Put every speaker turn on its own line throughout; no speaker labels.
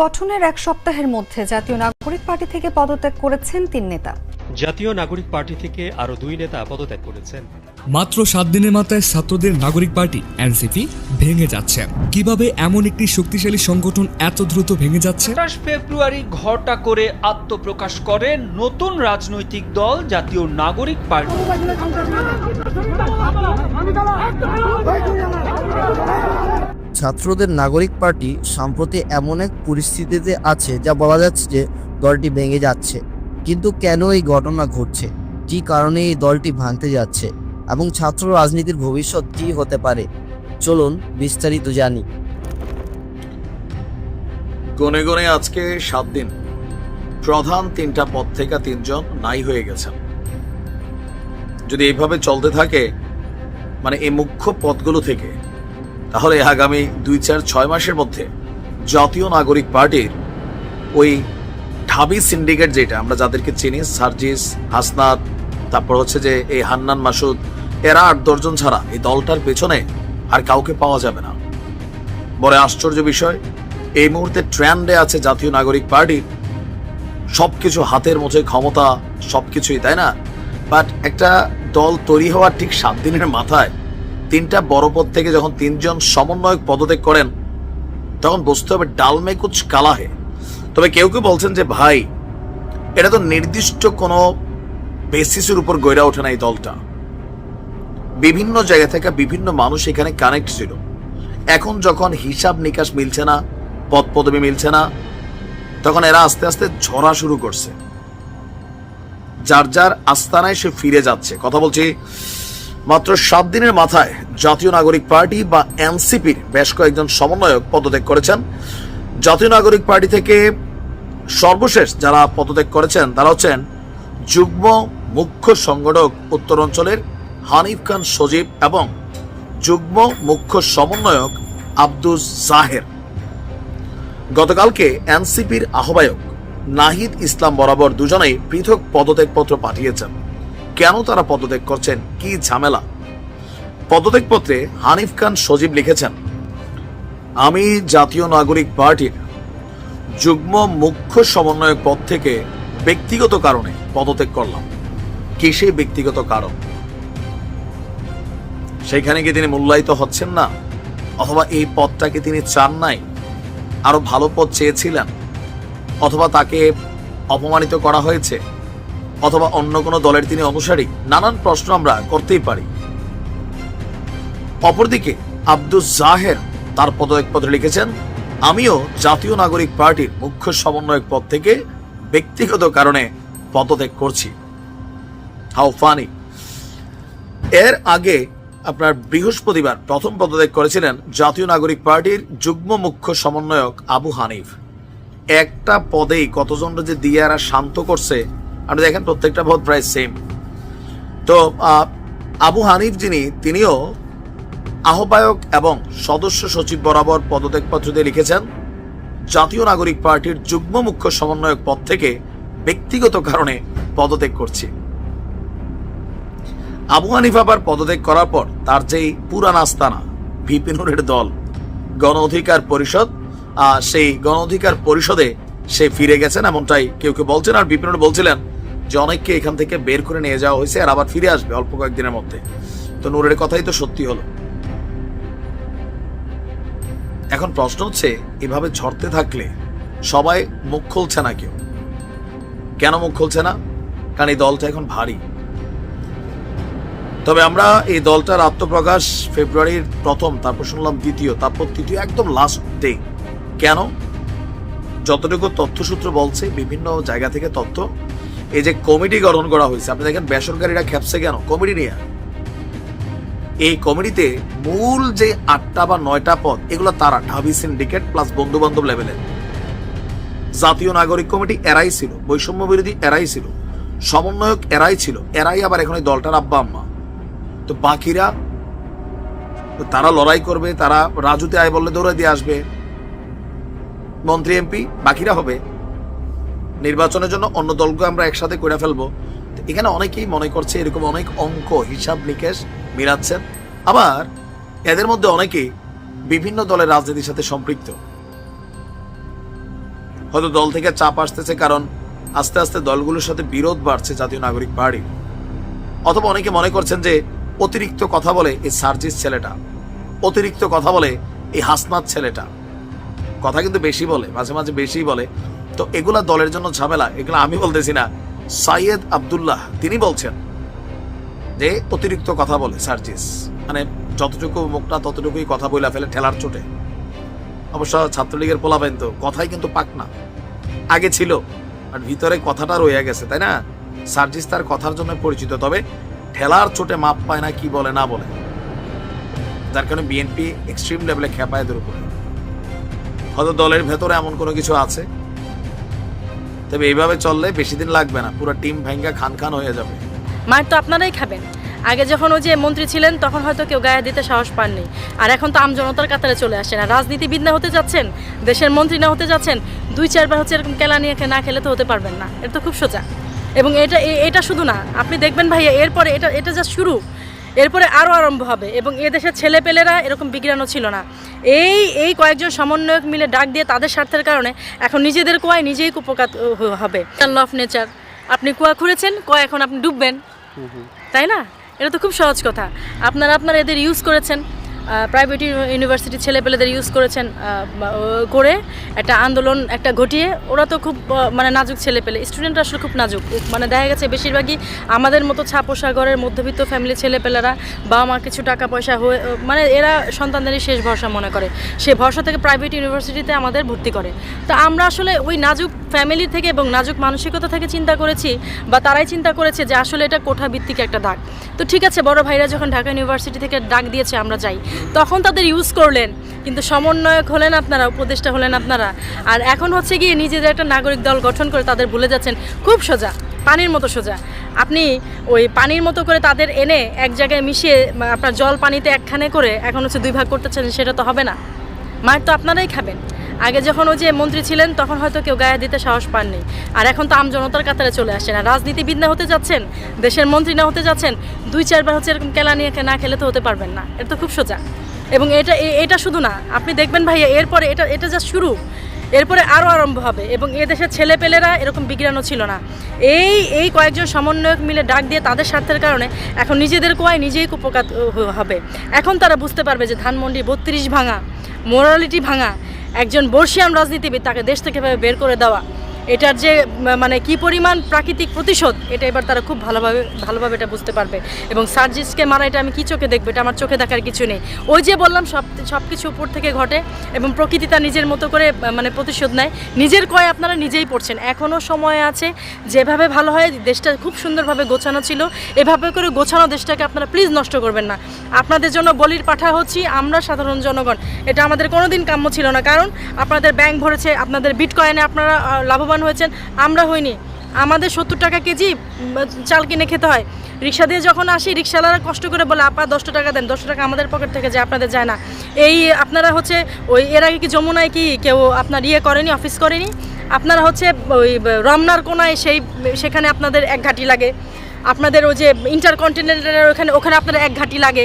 গঠনের এক সপ্তাহের মধ্যে জাতীয় নাগরিক পার্টি থেকে পদত্যাগ করেছেন তিন নেতা।
জাতীয় নাগরিক পার্টি থেকে আরও দুই নেতা পদত্যাগ করেছেন।
মাত্র সাত দিনের মাথায় ছাত্রদের নাগরিক পার্টি এনসিপি ভেঙে যাচ্ছে। কীভাবে এমন একটি শক্তিশালী সংগঠন এত দ্রুত ভেঙে যাচ্ছে?
ফেব্রুয়ারি ঘটা করে আত্মপ্রকাশ করে নতুন রাজনৈতিক দল জাতীয় নাগরিক পার্টি।
ছাত্রদের নাগরিক পার্টি সম্প্রতি এমন এক পরিস্থিতিতে আছে যা বলা যাচ্ছে যে দলটি ভেঙে যাচ্ছে। কিন্তু কেন এই ঘটনা ঘটছে? কী কারণে এই দলটি ভাঙতে যাচ্ছে? এবং ছাত্র রাজনীতির ভবিষ্যৎ কী হতে পারে? চলুন বিস্তারিত জানি।
গনে গনে আজকে সাত দিন। প্রধান তিনটা পদ থেকে তিনজন নাই হয়ে গেছেন। যদি এইভাবে চলতে থাকে মানে এই মুখ্য পদগুলো থেকে তাহলে আগামী দুই চার ছয় মাসের মধ্যে জাতীয় নাগরিক পার্টির ওই ঢাবি সিন্ডিকেট যেটা, আমরা যাদেরকে চিনি, সার্জিস, হাসনাত, তারপর হচ্ছে যে এই হান্নান মাসুদ, এরা আট দশজন ছাড়া এই দলটার পেছনে আর কাউকে পাওয়া যাবে না। বড় আশ্চর্য বিষয়, এই মুহূর্তে ট্রেন্ডে আছে জাতীয় নাগরিক পার্টি সবকিছু হাতের মুঠে ক্ষমতা, সবকিছুই, তাই না? বাট একটা দল তৈরি হওয়ার ঠিক সাত দিনের মাথায় তিনটা বড় পদ থেকে যখন তিনজন সমন্বয়ক পদত্যাগ করেন, তখন বুঝতে হবে ডালমে কুচ কালা হে। তবে কেউ কেউ বলছেন যে, ভাই, এটা তো নির্দিষ্ট কোনো বেসিসের উপর গড়ে ওঠে না এই দলটা। বিভিন্ন জায়গা থেকে বিভিন্ন মানুষ এখানে কানেক্ট ছিল। এখন যখন হিসাব নিকাশ মিলছে না, পদ পদবি মিলছে না, তখন এরা আস্তে আস্তে ঝরা শুরু করছে। যার যার আস্তানায় সে ফিরে যাচ্ছে। কথা বলছি মাত্র সাত দিনের মাথায় জাতীয় নাগরিক পার্টি বা এনসিপির বেশ কয়েকজন সমন্বয়ক পদত্যাগ করেছেন। জাতীয় নাগরিক পার্টি থেকে সর্বশেষ যারা পদত্যাগ করেছেন, তারা হচ্ছেন যুগ্ম মুখ্য সংগঠক উত্তর অঞ্চলের হানিফ খান সজীব এবং যুগ্ম মুখ্য সমন্বয়ক আব্দুস জাহের। গতকালকে এনসিপির আহ্বায়ক নাহিদ ইসলাম বরাবর দুজনেই পৃথক পদত্যাগপত্র পাঠিয়েছেন। কেন তারা পদত্যাগ করছেন? কি ঝামেলা? পদত্যাগপত্রে হানিফ খান সজীব লিখেছেন, আমি জাতীয় নাগরিক পার্টির যুগ্ম মুখ্য সমন্বয়ক পদ থেকে ব্যক্তিগত কারণে পদত্যাগ করলাম। কি সেই ব্যক্তিগত কারণ? সেখানে কি তিনি মূল্যায়িত হচ্ছেন না? অথবা এই পদটাকে তিনি চান নাই? আরও ভালো পদ চেয়েছিলেন? অথবা তাকে অপমানিত করা হয়েছে? অথবা অন্য কোনো দলের তিনি অনুসারী? নানান প্রশ্ন আমরা করতেই পারি। অপরদিকে আব্দুল জাহের তার পদত্যাগপত্রে লিখেছেন, আমিও জাতীয় নাগরিক পার্টির মুখ্য সমন্বয়ক পদ থেকে ব্যক্তিগত কারণে পদত্যাগ করছি। How funny. এর আগে আপনার বৃহস্পতিবার প্রথম পদত্যাগ করেছিলেন জাতীয় নাগরিক পার্টির যুগ্ম মুখ্য সমন্বয়ক আবু হানিফ। একটা পদেই কতজন যে দিয়ে এরা শান্ত করছে আপনি দেখেন প্রত্যেকটা পদ প্রায় সেম তো আবু হানিফ যিনি, তিনিও আহ্বায়ক এবং সদস্য সচিব বরাবর পদত্যাগপত্র দিয়ে লিখেছেন, জাতীয় নাগরিক পার্টির যুগ্ম মুখ্য সমন্বয়ক পদ থেকে ব্যক্তিগত কারণে পদত্যাগ করছি। আবু হানিফ আবার পদত্যাগ করার পর তার যেই পুরান আস্তানা ভিপিনুরের দল, গণ অধিকার পরিষদ সেই গণ অধিকার পরিষদে সে ফিরে গেছেন, এমনটাই কেউ কেউ বলছেন। আর বিপিনুর বলছিলেন যে অনেককে এখান থেকে বের করে নিয়ে যাওয়া হয়েছে আর আবার ফিরে আসবে অল্প কয়েকদিনের মধ্যে। তো নূরের কথাই তো সত্যি হলো। এখন প্রশ্ন হচ্ছে, এভাবে ঝরতে থাকলে সবাই মুখ খুলছে না কেউ? কেন মুখ খুলছে না? কারণ এই দলটা এখন ভারী। তবে আমরা এই দলটার আত্মপ্রকাশ ফেব্রুয়ারির প্রথম, তারপর শুনলাম দ্বিতীয়, তারপর তৃতীয়, একদম লাস্ট ডে কেন? যতটুকু তথ্যসূত্র বলছে, বিভিন্ন জায়গা থেকে তথ্য এই যে কমিটি গঠন করা হয়েছে, আপনি দেখেন বেসরকারিরা খেপছে কেন? কমিটি নিয়ে। এই কমিটিতে মূল যে আটটা বা নয়টা পদ, এগুলো তারা, ঢাবি সিন্ডিকেট প্লাস বন্ধু বান্ধব লেভেলের জাতীয় নাগরিক কমিটি এরাই ছিল, বৈষম্য বিরোধী এরাই ছিল, সমন্বয়ক এরাই ছিল, এরাই আবার এখন এই দলটার আব্বা আম্মা। তো বাকিরা তারা লড়াই করবে, তারা রাজুতে আয় বললে দৌড়ে দিয়ে আসবে। মন্ত্রী, এমপি, বাকিরা হবে। নির্বাচনের জন্য অন্য দলকে আমরা একসাথে করে ফেলব। এখানে অনেকেই মনে করছে এরকম অনেক অঙ্ক, হিসাব নিকেশ মিলাচ্ছেন আবার এদের মধ্যে অনেকেই বিভিন্ন দলের রাজনীতির সাথে সম্পৃক্ত। হয়তো দল থেকে চাপ আসতেছে কারণ আস্তে আস্তে দলগুলোর সাথে বিরোধ বাড়ছে জাতীয় নাগরিক পার্টি। অথবা অনেকে মনে করছেন যে অতিরিক্ত কথা বলে এই সার্জিস ছেলেটা, অতিরিক্ত কথা বলে এই হাসনাত ছেলেটা। কথা কিন্তু বেশি বলে, মাঝে মাঝে বেশি বলে। তো এগুলা দলের জন্য ঝামেলা, এগুলো আমি বলতেছি না। সাইয়েদ আব্দুল্লাহ, তিনি বলছেন যে অতিরিক্ত কথা বলে সার্জিস। মানে যতটুকু মুখটা ততটুকুই কথা বইলা ফেলে ঠেলার চোটে। অবশ্য ছাত্রলীগের পোলাবেন তো, কথাই কিন্তু পাক না। আগে ছিল, আর ভিতরে কথাটা রয়ে গেছে, তাই না? সার্জিস তার কথার জন্য পরিচিত, তবে ঠেলার চোটে মাপ পায় না কি বলে, না বলে। যার কারণে বিএনপি এক্সট্রিম লেভেলে খেপায় উপরে। হয়তো দলের ভেতরে এমন কোনো কিছু আছে? তবে এইভাবে চললে বেশি দিন লাগবে না, পুরো টিম ভেঙ্গা খান খান হয়ে যাবে।
মার তো আপনারাই খাবেন। আগে যখন ওই যে মন্ত্রী ছিলেন, তখন হয়তো কেউ গায়ে দিতে সাহস পাননি। আর এখন তো আমজনতার কাতারে চলে আসেন আর রাজনীতিবিদ না হতে যাচ্ছেন, দেশের মন্ত্রী না হতে যাচ্ছেন, দুই চারবার হচ্ছে এরকম কেলা নিয়ে না খেলে তো হতে পারবেন না। এটা তো খুব সোজা। এবং এটা এটা শুধু না, আপনি দেখবেন ভাইয়া, এরপরে এটা এটা যা শুরু। এরপরে আরও আরম্ভ হবে এবং এ দেশের ছেলেপেলেরা এরকম বিজ্ঞানও ছিল না। এই এই কয়েকজন সমন্বয়ক মিলে ডাক দিয়ে তাদের স্বার্থের কারণে এখন নিজেদের কুয়ায় নিজেই কুপকাত হবে। ল অফ নেচার আপনি কুয়া খুঁড়েছেন কয় এখন আপনি ডুববেন। তাই না? এটা তো খুব সহজ কথা। আপনারা আপনারা এদের ইউজ করেছেন। প্রাইভেট ইউনিভার্সিটি ছেলেপেলেদের ইউজ করেছেন করে একটা আন্দোলন একটা ঘটিয়ে। ওরা তো খুব মানে নাজুক ছেলেপেলে। স্টুডেন্টরা আসলে খুব নাজুক। মানে দেখা গেছে বেশিরভাগই আমাদের মতো ছাপোষা ঘরের মধ্যবিত্ত ফ্যামিলি ছেলেপেলেরা বাবা মা কিছু টাকা পয়সা হয়ে মানে এরা সন্তানদেরই শেষ ভরসা মনে করে। সে ভরসা থেকে প্রাইভেট ইউনিভার্সিটিতে আমাদের ভর্তি করে। তো আমরা আসলে ওই নাজুক ফ্যামিলি থেকে এবং নাজুক মানসিকতা থেকে চিন্তা করেছি বা তারাই চিন্তা করেছে যে আসলে এটা কোঠা ভিত্তিক একটা দাগ। তো ঠিক আছে, বড় ভাইরা যখন ঢাকা ইউনিভার্সিটি থেকে ডাক দিয়েছে আমরা যাই। তখন তাদের ইউজ করলেন, কিন্তু সমন্বয়ক হলেন আপনারা, উপদেষ্টা হলেন আপনারা। আর এখন হচ্ছে গিয়ে নিজেদের একটা নাগরিক দল গঠন করে তাদের ভুলে যাচ্ছেন, খুব সোজা, পানির মতো সোজা। আপনি ওই পানির মতো করে তাদের এনে এক জায়গায় মিশিয়ে, আপনার জল পানিতে একখানে করে এখন হচ্ছে দুই ভাগ করতে করতেছেন সেটা তো হবে না। মার তো আপনারাই খাবেন। আগে যখন ওই যে মন্ত্রী ছিলেন, তখন হয়তো কেউ গায়ে দিতে সাহস পাননি। আর এখন তো আমজনতার কাতারে চলে আসেন আর রাজনীতিবিদ না হতে যাচ্ছেন, দেশের মন্ত্রী না হতে যাচ্ছেন, দুই চারবার হচ্ছে এরকম কেলা নিয়ে না খেলে তো হতে পারবেন না। এটা তো খুব সোজা। এবং এটা এটা শুধু না, আপনি দেখবেন ভাইয়া, এরপরে এটা এটা যা শুরু। এরপরে আরও আরম্ভ হবে। এবং এ দেশের ছেলেপেলেরা এরকম বিজ্ঞানও ছিল না। এই এই কয়েকজন সমন্বয়ক মিলে ডাক দিয়ে তাদের স্বার্থের কারণে এখন নিজেদের কোয়ায় নিজেই হ- হবে। এখন তারা বুঝতে পারবে যে ধানমন্ডি বত্রিশ ভাঙা, মোরালিটি ভাঙা একজন বর্ষিয়ান রাজনীতিবিদ তাকে দেশ থেকে বের করে দেওয়া। এটার যে মানে কি পরিমাণ প্রাকৃতিক প্রতিশোধ এটা এবার তারা খুব ভালোভাবে ভালোভাবে এটা বুঝতে পারবে। এবং সার্জিসকে মারা এটা আমি কি চোখে দেখব এটা আমার চোখে দেখার কিছু নেই। ওই যে বললাম সব সব কিছু উপর থেকে ঘটে এবং প্রকৃতি তার নিজের মতো করে মানে প্রতিশোধ নেয়। নিজের কয় আপনারা নিজেই পড়ছেন। এখনও সময় আছে যেভাবে ভালো হয় দেশটা খুব সুন্দরভাবে গোছানো ছিল। এভাবে করে গোছানো দেশটাকে আপনারা প্লিজ নষ্ট করবেন না। আপনাদের জন্য বলির পাঠা হচ্ছি আমরা সাধারণ জনগণ। এটা আমাদের কোনোদিন কাম্য ছিল না। কারণ আপনাদের ব্যাংক ভরেছে আপনাদের বিটকয়েনে আপনারা আহ, লাভবান হয়েছেন, আমরা হইনি। আমাদের সত্তর টাকা কেজি চাল কিনে খেতে হয়। রিক্সা দিয়ে যখন আসি, রিক্সাওয়ালারা কষ্ট করে বলে, আপা দশটা টাকা দেন। দশটা টাকা আমাদের পকেট থেকে যায়, আপনাদের যায় না। এই আপনারা হচ্ছে, ওই এর আগে কি যমুনায় কি কেউ আপনার ইয়ে করেনি, অফিস করেনি? আপনারা হচ্ছে, ওই, রমনার কোনায় সেই, সেখানে আপনাদের এক ঘাটি লাগে। আপনাদের ওই যে ইন্টারকন্টিনেন্টালের ওখানে ওখানে আপনাদের এক ঘাটি লাগে।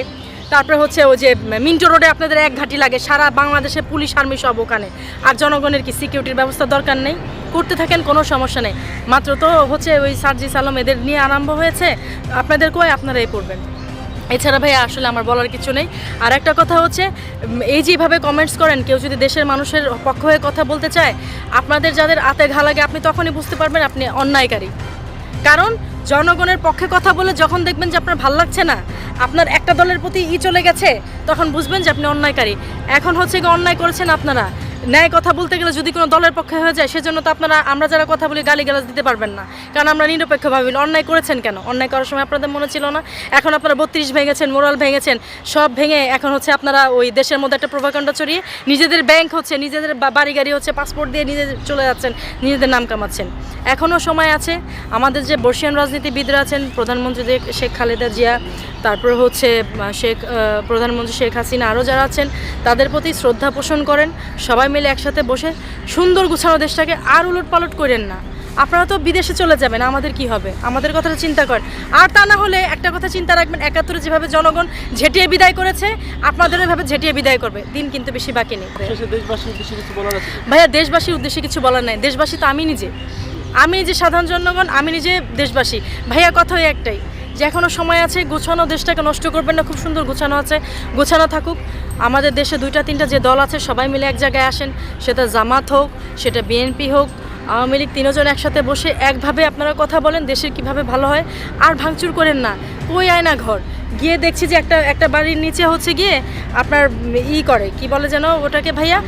তারপরে হচ্ছে ওই যে মিন্টো রোডে আপনাদের এক ঘাটি লাগে, সারা বাংলাদেশে পুলিশ, আর্মি সব ওখানে। আর জনগণের কি সিকিউরিটির ব্যবস্থা দরকার নেই? করতে থাকেন, কোনো সমস্যা নেই। মাত্র তো হচ্ছে ওই সার্জিস আলম এদের নিয়ে আরম্ভ হয়েছে। আপনাদের কয় আপনারাই পড়বেন এছাড়া ভাই আসলে আমার বলার কিছু নেই। আর একটা কথা হচ্ছে এই যেভাবে কমেন্টস করেন, কেউ যদি দেশের মানুষের পক্ষ হয়ে কথা বলতে চায়, আপনাদের যাদের আতে ঘা লাগে, আপনি তখনই বুঝতে পারবেন আপনি অন্যায়কারী। কারণ জনগণের পক্ষে কথা বলে যখন দেখবেন যে আপনার ভালো লাগছে না, আপনার একটা দলের প্রতি ই চলে গেছে, তখন বুঝবেন যে আপনি অন্যায়কারী। এখন হচ্ছে কি অন্যায় করেছেন আপনারা। ন্যায় কথা বলতে গেলে যদি কোনো দলের পক্ষে হয়ে যায়, সেজন্য তো আপনারা, আমরা যারা কথা বলি গালি গালাজ দিতে পারবেন না। কারণ আমরা নিরপেক্ষ ভাবি অন্যায় করেছেন কেন? অন্যায় করার সময় আপনাদের মনে ছিল না? এখন আপনারা বত্রিশ ভেঙেছেন, মোরাল ভেঙেছেন, সব ভেঙে এখন হচ্ছে আপনারা ওই দেশের মধ্যে একটা প্রভাকাণ্ড ছড়িয়ে নিজেদের ব্যাংক হচ্ছে, নিজেদের বাড়ি গাড়ি হচ্ছে, পাসপোর্ট দিয়ে নিজেদের চলে যাচ্ছেন, নিজেদের নাম কামাচ্ছেন। এখনও সময় আছে, আমাদের যে বর্ষিয়ান রাজনীতিবিদরা আছেন, প্রধানমন্ত্রী শেখ খালেদা জিয়া, তারপর হচ্ছে শেখ প্রধানমন্ত্রী শেখ হাসিনা, আরও যারা আছেন, তাদের প্রতি শ্রদ্ধা পোষণ করেন। সবাই মিলে একসাথে বসে সুন্দর গুছানো দেশটাকে আর উলট পালট করেন না। আপনারা তো বিদেশে চলে যাবেন আমাদের কি হবে? আমাদের কথাটা চিন্তা করেন। আর তা না হলে একটা কথা চিন্তা রাখবেন একাত্তরে যেভাবে জনগণ ঝেঁটিয়ে বিদায় করেছে আপনাদের এভাবে ঝেঁটিয়ে বিদায় করবে। দিন কিন্তু বেশি বাকি নেই। ভাইয়া দেশবাসীর উদ্দেশ্যে কিছু বলার নাই। দেশবাসী তো আমি নিজে। আমি যে সাধারণ জনগণ আমি নিজে দেশবাসী। ভাইয়া কথা একটাই। যে এখনও সময় আছে, গোছানো দেশটাকে নষ্ট করবেন না, খুব সুন্দর গোছানো আছে। গোছানো থাকুক। আমাদের দেশে দুইটা, তিনটা যে দল আছে, সবাই মিলে এক জায়গায় আসেন। সেটা জামাত হোক, সেটা বিএনপি হোক, আওয়ামী লীগ তিনজন একসাথে বসে একভাবে আপনারা কথা বলেন, দেশের কীভাবে ভালো হয়। আর ভাঙচুর করেন না। কই আয় না ঘর? গিয়ে দেখছি যে একটা একটা বাড়ির নিচে হচ্ছে গিয়ে আপনার ই করে, কি বলে যেন ওটাকে ভাইয়া?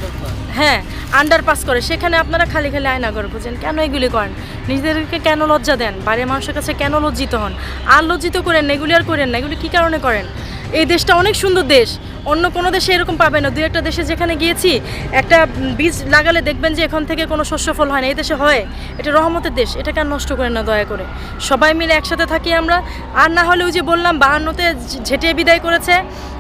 হ্যাঁ আন্ডারপাস করে। সেখানে আপনারা খালি খালি আয়না করে বুঝেন। কেন এগুলি করেন? নিজেদেরকে কেন লজ্জা দেন? বাইরের মানুষের কাছে কেন লজ্জিত হন? আর লজ্জিত করেন এগুলি আর করেন না। এগুলি কী কারণে করেন? এই দেশটা অনেক সুন্দর দেশ। অন্য কোনো দেশে এরকম পাবে না। দুই একটা দেশে যেখানে গিয়েছি, একটা বীজ লাগালে দেখবেন যে এখান থেকে কোনো শস্য ফল হয় না। এই দেশে হয়। এটা রহমতের দেশ। এটাকে আর নষ্ট করেন না, দয়া করে। সবাই মিলে একসাথে থাকি আমরা। আর না হলে ওই যে বললাম, বাহান্নতে ঝেঁটিয়ে বিদায় করেছে।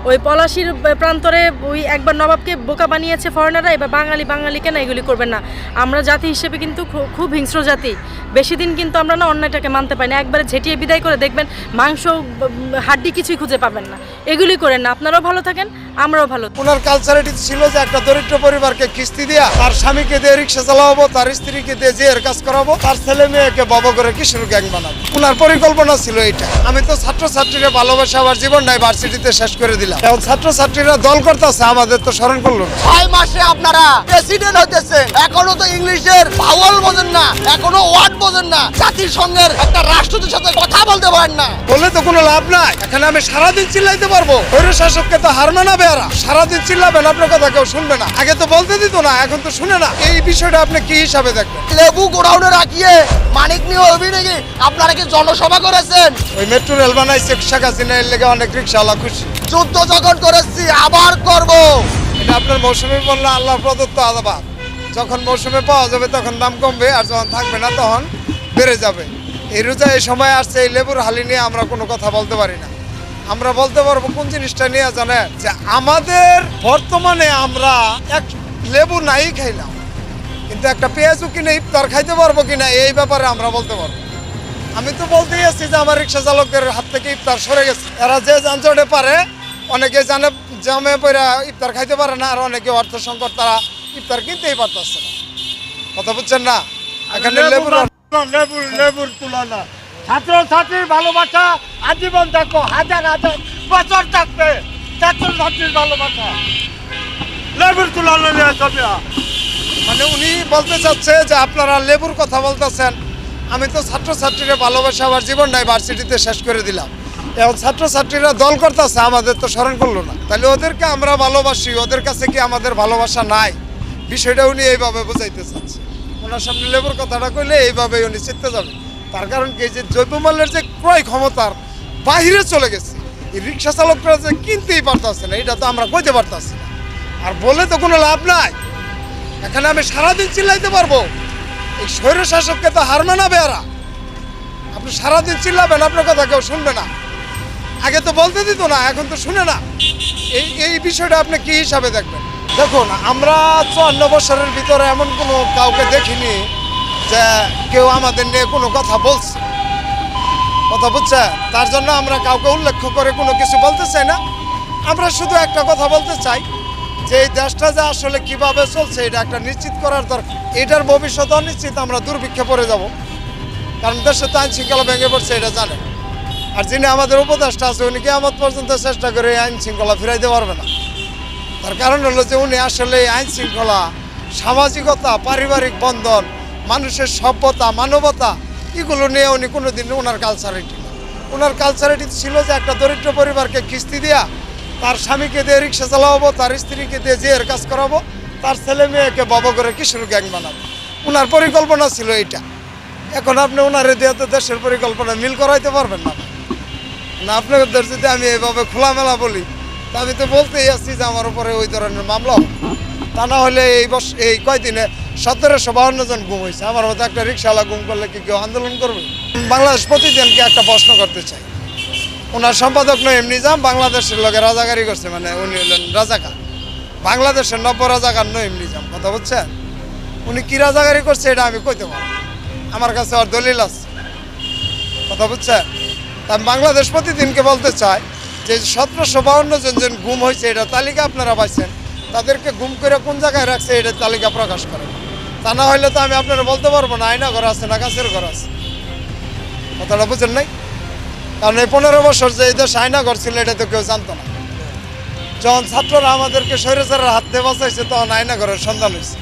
ওই পলাশির প্রান্তরে ওই একবার নবাবকে বোকা বানিয়েছে ফরেনাররা এবার বাঙালি বাঙালি কেন এগুলি করবেন না? আমরা জাতি হিসেবে কিন্তু খুব হিংস্র জাতি। বেশি দিন কিন্তু আমরা না অন্যায়টাকে মানতে পারি না। একবারে ঝেঁটিয়ে বিদায় করে দেখবেন মাংস হাড্ডি কিছুই খুঁজে পাবেন না। এগুলি করেন না। আপনারাও ভালো থাকেন আমরাও ভালো।
ওনার কালচারিটি ছিল যে একটা দরিদ্র পরিবারকে কিস্তি দিয়া তার স্বামীকে দিয়ে রিক্সা চালাবো তার স্ত্রীকে দিয়ে জের কাজ করাবো তার ছেলে মেয়েকে বব করে কিশোর গ্যাং বানাবো। ওনার পরিকল্পনা ছিল এটা আমি তো ছাত্রছাত্রীরা ভালোবাসা আমার জীবন নাই ভার্সিটিতে শেষ করে দিলাম। এখন ছাত্রছাত্রীরা দল করতেছে আমাদের তো স্মরণ করল
ছয় মাসে আপনারা প্রেসিডেন্ট হইতেছেন। এখনও তো ইংলিশের ভাওয়াল বোঝেন না এখনও ওয়ার্ড বোঝেন না। জাতির সঙ্গের একটা রাষ্ট্রদের সাথে কথা বলতে পারেন না।
বলে তো কোনো লাভ নাই। এখানে আমি সারাদিন চিল্লাইতে পারব? স্বৈর শাসককে তো হার মানাবে এরা। সারাদিন চিল্লাবেন আপনার কথা কেউ শুনবে না। আগে তো বলতে দিত না এখন তো শুনে না। এই বিষয়টা আপনি কি হিসাবে দেখবেন?
লেবু গোডাউনে রাখিয়ে মানিক নিয়ে অভিনয় আপনারা কি জনসভা করেছেন?
ওই মেট্রো রেল বানাইছে শেখ হাসিনার লেগে অনেক রিক্সাওয়ালা খুশি।
যুদ্ধ যখন করেছি আবার করব।
এটা আপনার মৌসুমে বললে আল্লাহ প্রদত্ত আদাবাদ। যখন মৌসুমে পাওয়া যাবে তখন দাম কমবে আর যখন থাকবে না তখন বেড়ে যাবে। এই রোজা এই সময় আসছে এই লেবুর হালি নিয়ে আমরা কোনো কথা বলতে পারি না। আমরা বলতে পারব কোন জিনিসটা নিয়ে জানে যে আমাদের বর্তমানে আমরা এক লেবু নাই খাইলাম। কিন্তু একটা পেঁয়াজও কিনে ইফতার খাইতে পারব কিনা এই ব্যাপারে আমরা বলতে পারব। আমি তো বলতেই আসছি যে আমার রিক্সা চালকদের হাত থেকে ইফতার সরে গেছে। এরা যে যানজটে পারে অনেকে জানে জামে পড়া ইফতার খাইতে পারে না আর অনেকে অর্থ সংকট তারা ইফতার কিনতেই পারতেছে না। কথা বুঝছেন না? এখানে লেবুর
লেবুর লেবুর তুলনা। ছাত্র ছাত্রীর ভালোবাসা আজীবন থাকো হাজার হাজার বছর থাকবে। ছাত্র ছাত্রীর ভালোবাসা
মানে উনি বলতে চাচ্ছে যে আপনারা লেবুর কথা বলতেছেন। আমি তো ছাত্রছাত্রীরা ভালোবাসা আমার জীবন নাই, ভার্সিটিতে শেষ করে দিলাম। এখন ছাত্রছাত্রীরা দল করতেছে, আমাদের তো স্মরণ করল না। তাহলে ওদেরকে আমরা ভালোবাসি, ওদের কাছে কি আমাদের ভালোবাসা নাই? বিষয়টা উনি এইভাবে বুঝাইতে চাচ্ছে। ওনার সামনে লেবুর কথাটা কইলে এইভাবেই উনি চিনতে যাবে তার কারণ কি? যে জৈবমাল্যের যে ক্রয় ক্ষমতার বাহিরে চলে গেছে, এই রিক্সা চালকরা যে কিনতেই পারতেছে না, এটা তো আমরা কইতে পারতাছি না। আর বলে তো কোনো লাভ নাই। এখানে আমি সারাদিন চিল্লাইতে পারব। এই স্বৈর শাসককে তো হার মানাবে এরা। আপনি সারাদিন চিল্লাবেন, আপনার কথা কেউ শুনবে না। আগে তো বলতে দিত না, এখন তো শুনে না। এই এই বিষয়টা আপনি কি হিসাবে দেখবেন? দেখুন, আমরা চুয়ান্ন বছরের ভিতরে এমন কোনো কাউকে দেখিনি যে কেউ আমাদের নিয়ে কোনো কথা বলছে। কথা বুঝছে তার জন্য আমরা কাউকে উল্লেখ করে কোনো কিছু বলতে চাই না। আমরা শুধু একটা কথা বলতে চাই, যে এই দেশটা যে আসলে কীভাবে চলছে, এটা একটা নিশ্চিত করার দরকার। এটার ভবিষ্যৎ অনিশ্চিত, আমরা দুর্ভিক্ষে পড়ে যাব। কারণ দেশে তো আইন শৃঙ্খলা ভেঙে পড়ছে, এটা জানে। আর যিনি আমাদের উপদেষ্টা আছে, উনি কি আমার পর্যন্ত চেষ্টা করে আইন শৃঙ্খলা ফিরাইতে পারবে না। তার কারণ হলো যে উনি আসলে আইন শৃঙ্খলা, সামাজিকতা, পারিবারিক বন্ধন মানুষের সভ্যতা, মানবতা, এগুলো নিয়ে উনি কোনোদিন ওনার কালচারিটি ওনার কালচারিটি ছিল যে একটা দরিদ্র পরিবারকে কিস্তি দিয়া তার স্বামীকে দিয়ে রিক্সা চালাবো, তার স্ত্রীকে দিয়ে জের কাজ করাবো, তার ছেলে মেয়েকে বব করে কিশোর গ্যাং বানাবো। ওনার পরিকল্পনা ছিল এইটা। এখন আপনি ওনার দিয়ে দেশের পরিকল্পনা মিল করাইতে পারবেন না। না, আপনাদের যদি আমি এভাবে খোলামেলা বলি, তা আমি তো বলতেই আসছি যে আমার উপরে ওই ধরনের মামলা। তা না হলে এই বস, এই কয়দিনে সতেরোশো বাহান্ন জন গুম হয়েছে আমার মতো একটা রিক্সাওয়ালা গুম করলে কি কেউ আন্দোলন করবে? বাংলাদেশ প্রতিদিনকে একটা প্রশ্ন করতে চাই। ওনার সম্পাদক নয়, এমনি যাম বাংলাদেশের লোকে রাজাকারি করছে মানে উনি হলেন রাজাকার। বাংলাদেশের নব্য রাজাকার নয়, এমনি যাম কথা বুঝছেন? উনি কি রাজাকারি করছে এটা আমি কইতে পারব আমার কাছে আর দলিল আছে, কথা বুঝছেন? তা আমি বাংলাদেশ প্রতিদিনকে বলতে চাই যে সতেরোশো বাউন্ন জন জন গুম হয়েছে এটা তালিকা আপনারা পাইছেন? তাদেরকে গুম করে কোন জায়গায় রাখছে এটা তালিকা প্রকাশ করে। তা না হলে তো আমি আপনারা বলতে পারব না, আয়না ঘর আছে না গাছের ঘর আছে। কথাটা বুঝেন নাই? কারণ এই পনেরো বছর যে এই দেশ আয়না ঘর ছিল, এটা তো কেউ জানতো না। যখন ছাত্ররা আমাদেরকে স্বৈরাচারের হাত দিয়ে বাঁচাইছে, তখন আয়না ঘরের সন্ধান হয়েছে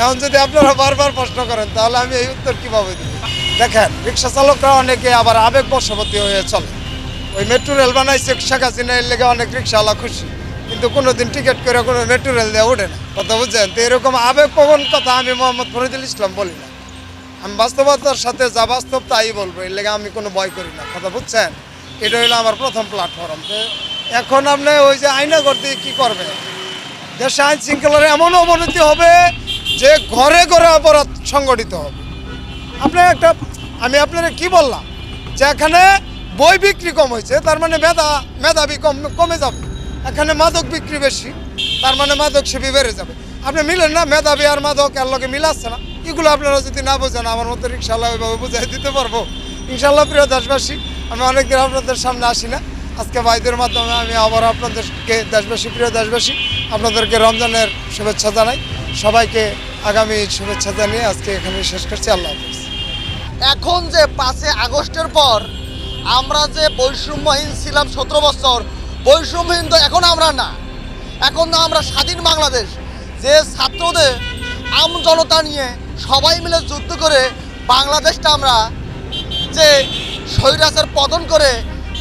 এখন যদি আপনারা বারবার প্রশ্ন করেন, তাহলে আমি এই উত্তর কীভাবে দেব? দেখেন, রিক্সা চালকরা অনেকে আবার আবেগ বশবর্তী হয়ে চলে। ওই মেট্রো রেল বানাইছে, শেখ হাসিনা এর লেগে অনেক রিক্সাওয়ালা খুশি। কিন্তু কোনোদিন টিকিট করে কোনো মেট্রো রেল দিয়ে ওঠে না। কথা বুঝছেন? তো এরকম আবেগপ্রবণ কথা আমি মোহাম্মদ ফরিদুল ইসলাম বলি না। আমি বাস্তবতার সাথে যা বাস্তব তাই বলব, এর লেগে আমি কোনো ভয় করি না। কথা বুঝছেন? এটা হলো আমার প্রথম প্ল্যাটফর্ম তো এখন আপনি ওই যে আইনা করতে কি করবে দেশে আইন শৃঙ্খলার এমন অবনতি হবে যে ঘরে ঘরে অপরাধ সংগঠিত হবে। আপনার একটা, আমি আপনারা কি বললাম? যে এখানে বই বিক্রি কম হয়েছে, তার মানে মেধা, মেধাবী কম, কমে যাবে। এখানে মাদক বিক্রি বেশি, তার মানে মাদক সেবী বেড়ে যাবে। আপনি মিলেন না, মেধাবী আর মাদক, এর লগে মিলাচ্ছে না। এগুলো আপনারা যদি না বোঝেন, আমার মতো রিক্সাওয়ালা ওইভাবে বুঝাই দিতে পারব। ইনশাল্লাহ প্রিয় দেশবাসী, আমি অনেকদিন আপনাদের সামনে আসি না। আজকে ভাইদের মাধ্যমে আমি আবার আপনাদেরকে দেশবাসী, প্রিয় দেশবাসী, আপনাদেরকে রমজানের শুভেচ্ছা জানাই। সবাইকে আগামী শুভেচ্ছা জানিয়ে আজকে এখানে শেষ করছি। আল্লাহ হাফিজ।
এখন যে পাঁচে আগস্টের পর আমরা যে বৈষম্যহীন ছিলাম সতেরো বছর বৈষম্যহীন তো এখন আমরা না। এখন না আমরা স্বাধীন বাংলাদেশ। যে ছাত্রদের আম জনতা নিয়ে সবাই মিলে যুদ্ধ করে বাংলাদেশটা আমরা যে স্বৈরাচার পতন করে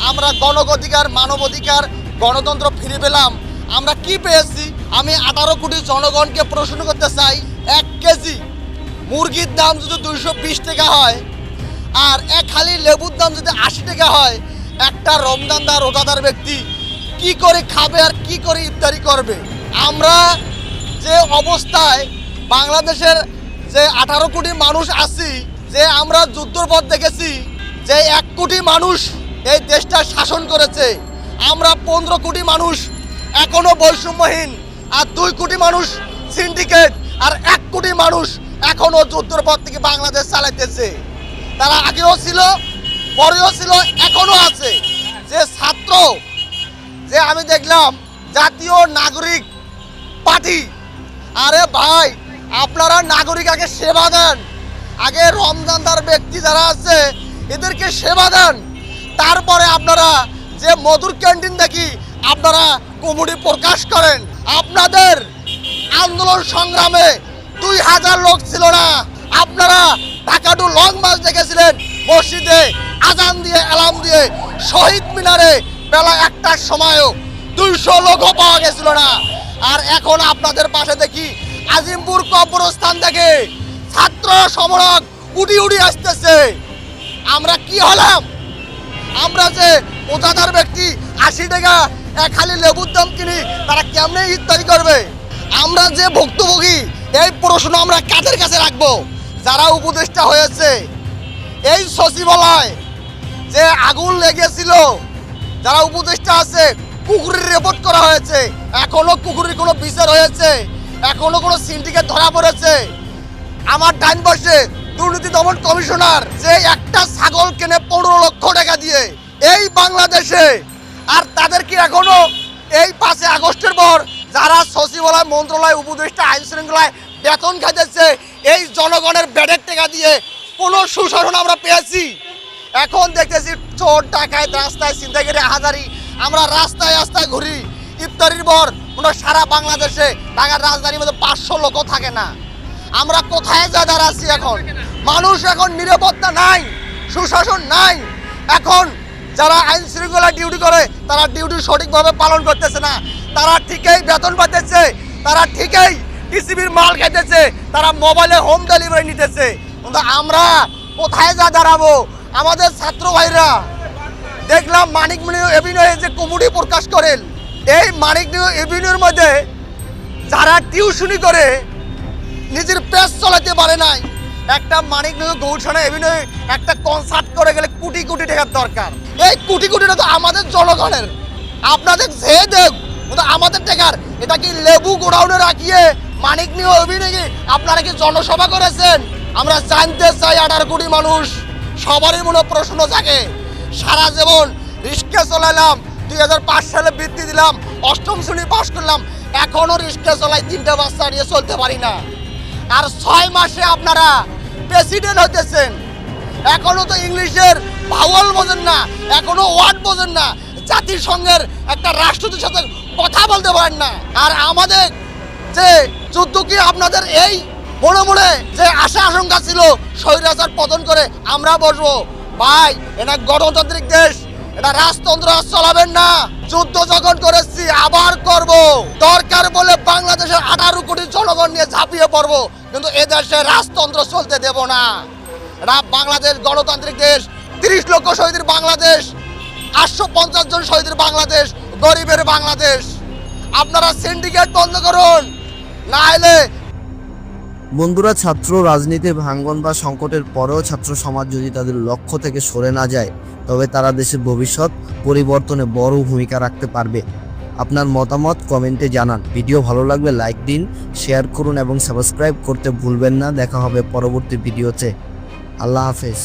আমরা গণঅধিকার, মানবাধিকার, গণতন্ত্র ফিরে পেলাম, আমরা কি পেয়েছি? আমি আঠারো কোটি জনগণকে প্রশ্ন করতে চাই, এক কেজি মুরগির দাম যদি দুইশো বিশ টাকা হয় আর এক খালি লেবুর দাম যদি আশি টাকা হয়, একটা রমজানদার রোজাদার ব্যক্তি কি করে খাবে আর কি করে ইফতারি করবে? আমরা যে অবস্থায় বাংলাদেশের যে আঠারো কোটি মানুষ আছি, যে আমরা যুদ্ধর পথ দেখেছি, যে এক কোটি মানুষ এই দেশটা শাসন করেছে, আমরা পনেরো কোটি মানুষ এখনও বৈষম্যহীন আর দুই কোটি মানুষ সিন্ডিকেট আর এক কোটি মানুষ এখনও যুদ্ধের পর থেকে বাংলাদেশ চালাইতেছে। তারা আগেও ছিল, পরেও ছিল, এখনও আছে। যে ছাত্র যে আমি দেখলাম জাতীয় নাগরিক পার্টি। আরে ভাই, আপনারা নাগরিক আগে সেবা দেন। আগে রমজানদার ব্যক্তি যারা আছে, এদেরকে সেবা দেন। তারপরে আপনারা যে মধুর ক্যান্টিন দেখি, আপনারা কমিটি প্রকাশ করেন। আপনাদের আন্দোলন সংগ্রামে দুই হাজার লোক ছিল না। আপনারা ঢাকা টু লং মার্চ দেখেছিলেন, মসজিদে আজান দিয়ে অ্যালার্ম দিয়ে, শহীদ মিনারে বেলা একটার সময়ও দুইশো লোকও পাওয়া গেছিল না। আর এখন আপনাদের পাশে দেখি আজিমপুর কবরস্থান থেকে ছাত্র সমরক উডি উডি আসতেছে। আমরা কি হলাম? আমরা যে ওজাদার ব্যক্তি আশি টাকা খালি লেবুর দাম কিনি, তারা কেমনে ইত্যাদি করবে? আমরা যে ভুক্তভোগী, এই প্রশ্ন আমরা কাদের কাছে রাখব? যারা উপদেষ্টা হয়েছে, এই সচিবালয় যে আগুন লেগেছিল যারা উপদেষ্টা আছে, কুকুরের রিপোর্ট করা হয়েছে। এখনও কুকুরের কোনো বিচার হয়েছে। এখনও কোনো সিন্ডিকেট ধরা পড়েছে। আমার ডাইন বসে দুর্নীতি দমন কমিশনার, যে একটা ছাগল কেনে পনেরো লক্ষ টাকা দিয়ে এই বাংলাদেশে। আর তাদের কি এখনও এই পাঁচে আগস্টের পর যারা সচিবালয়, মন্ত্রণালয়, উপদেষ্টা আইন শৃঙ্খলায় বেতন খাইতেছে, এই জনগণের ব্যাডের টাকা দিয়ে কোনো সুশাসন আমরা পেয়েছি? এখন দেখতেছি চোর ডাকায় রাস্তায় চিন্তাগিরি হাজারি। আমরা রাস্তায় রাস্তায় ঘুরি। ইফতারির পর মনে সারা বাংলাদেশে ঢাকার রাজধানীর মধ্যে পাঁচশো লোকও থাকে না। আমরা কোথায় যা দাঁড়াচ্ছি এখন? মানুষ এখন নিরাপত্তা নাই, সুশাসন নাই। এখন যারা আইন শৃঙ্খলা ডিউটি করে, তারা ডিউটি সঠিকভাবে পালন করতেছে না। তারা ঠিকই বেতন পাইতেছে, তারা ঠিকই টিসিবির মাল খাইতেছে, তারা মোবাইলে হোম ডেলিভারি নিতেছে। কিন্তু আমরা কোথায় যা দাঁড়াবো? আমাদের ছাত্র ভাইরা, দেখলাম মানিক মিনিও এভিনিউ যে কমিটি প্রকাশ করেন। এই মানিক নিউ এভিনিউর মধ্যে যারা টিউশনি করে, নিজের পেজ চলাতে পারে নাই। একটা মানিক নিউ গৌরসানা এভিনিউ একটা কনসার্ট করে গেলে কোটি কোটি টাকার দরকার। এই কোটি কোটি টাকা তো আমাদের জনগণের। আপনাদের যে দেখ আমাদের টাকার। এটা কি লেবু গোডাউনে রাখিয়ে মানিক নিউ অভিনয় আপনারা কি জনসভা করেছেন? আমরা জানতে চাই আঠারো কোটি মানুষ। সবারই মনে প্রশ্ন জাগে। সারা জীবন রিস্কে চলাইলাম, দুই সালে বৃত্তি দিলাম, অষ্টম শ্রেণি পাশ করলাম এখনও রিস্কে চলাই তিনটা বাচ্চা নিয়ে চলতে পারি না। আর ছয় মাসে আপনারা প্রেসিডেন্ট হতেছেন এখনও তো ইংলিশের ভাওয়াল বোঝেন না এখনও ওয়ার্ড বোঝেন না জাতিসংঘের একটা রাষ্ট্রদের সাথে কথা বলতে পারেন না। আর আমাদের যে যুদ্ধ কি আপনাদের এই মনে মনে যে আশা আশঙ্কা ছিল স্বৈরাচার পতন করে আমরা বসবো। ভাই, এটা গণতান্ত্রিক দেশ, এটা রাজতন্ত্র চলাবেন না। যুদ্ধ যখন করেছি, আবার করব। দরকার বলে বাংলাদেশের আঠারো কোটি জনগণ নিয়ে ঝাঁপিয়ে পড়ব, কিন্তু এ দেশে রাজতন্ত্র চলতে দেব না। এটা বাংলাদেশ গণতান্ত্রিক দেশ, তিরিশ লক্ষ শহীদের বাংলাদেশ, আটশো পঞ্চাশ জন শহীদের বাংলাদেশ, গরিবের বাংলাদেশ। আপনারা সিন্ডিকেট বন্ধ করুন, না হলে
বন্ধুরা, ছাত্র রাজনীতির ভাঙ্গন বা সংকটের পরেও ছাত্র সমাজ যদি তাদের লক্ষ্য থেকে সরে না যায়, তবে তারা দেশের ভবিষ্যৎ পরিবর্তনে বড় ভূমিকা রাখতে পারবে। আপনার মতামত কমেন্টে জানান। ভিডিও ভালো লাগলে লাইক দিন, শেয়ার করুন এবং সাবস্ক্রাইব করতে ভুলবেন না। দেখা হবে পরবর্তী ভিডিওতে। আল্লাহ হাফেজ।